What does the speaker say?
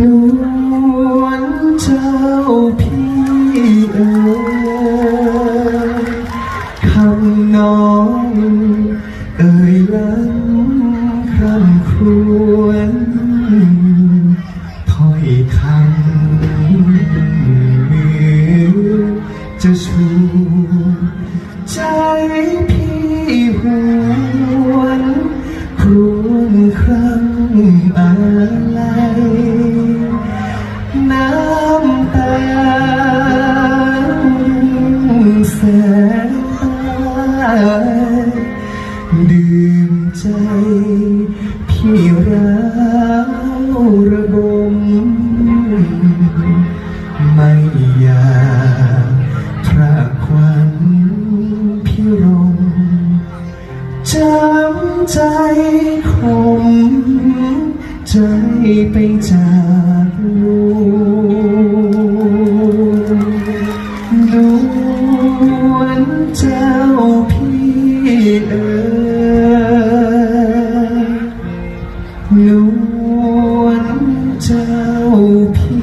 นวลเจ้าพี่เอ๋ยคำน้องเอ่ยล้ำคำครวญถ้อยคำมือจะชูใจพี่หวนครวญครั้งอะไร แสนตาดื่มใจพี่ร้าวระบม ไม่อยากพรากควันพี่รมจำใจคมใจไปจากลูก วนเจ้าพี่เอ๋ลวนเจ้าพี่